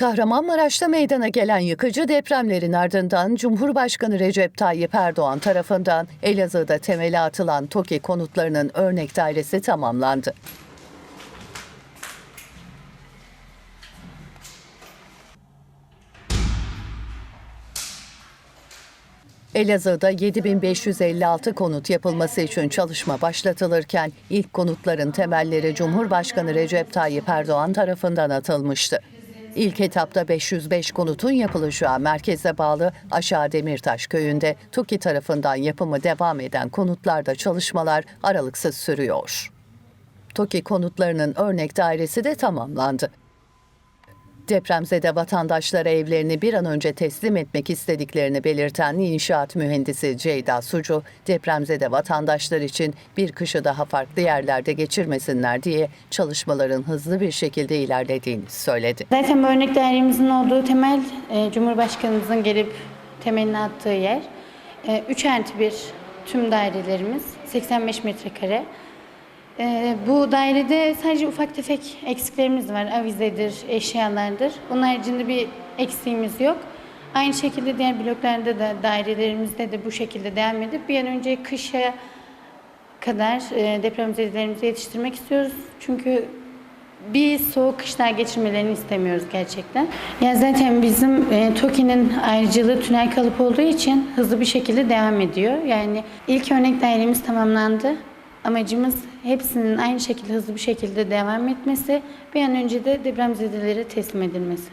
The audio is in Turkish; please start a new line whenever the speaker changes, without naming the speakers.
Kahramanmaraş'ta meydana gelen yıkıcı depremlerin ardından Cumhurbaşkanı Recep Tayyip Erdoğan tarafından Elazığ'da temeli atılan TOKİ konutlarının örnek dairesi tamamlandı. Elazığ'da 7556 konut yapılması için çalışma başlatılırken ilk konutların temelleri Cumhurbaşkanı Recep Tayyip Erdoğan tarafından atılmıştı. İlk etapta 505 konutun yapılacağı merkeze bağlı Aşağı Demirtaş köyünde TUKİ tarafından yapımı devam eden konutlarda çalışmalar aralıksız sürüyor. TOKİ konutlarının örnek dairesi de tamamlandı. Depremzede vatandaşlara evlerini bir an önce teslim etmek istediklerini belirten inşaat mühendisi Ceyda Sucu, depremzede vatandaşlar için bir kışı daha farklı yerlerde geçirmesinler diye çalışmaların hızlı bir şekilde ilerlediğini söyledi.
Zaten bu örnek dairemizin olduğu temel e, Cumhurbaşkanımızın gelip temelini attığı yer. 3 artı 1 tüm dairelerimiz 85 metrekare. E, bu dairede sadece ufak tefek eksiklerimiz var. Avizedir, eşyalardır. Onun haricinde bir eksiğimiz yok. Aynı şekilde diğer bloklarda da dairelerimizde de bu şekilde devam edip bir an önce kışa kadar e, depremzedelerimizi yetiştirmek istiyoruz. Çünkü bir soğuk kışlar geçirmelerini istemiyoruz gerçekten. Ya zaten bizim e, TOKİ'nin ayrıcalığı tünel kalıp olduğu için hızlı bir şekilde devam ediyor. Yani ilk örnek dairemiz tamamlandı. Amacımız hepsinin aynı şekilde hızlı bir şekilde devam etmesi, bir an önce de depremzedelere teslim edilmesi.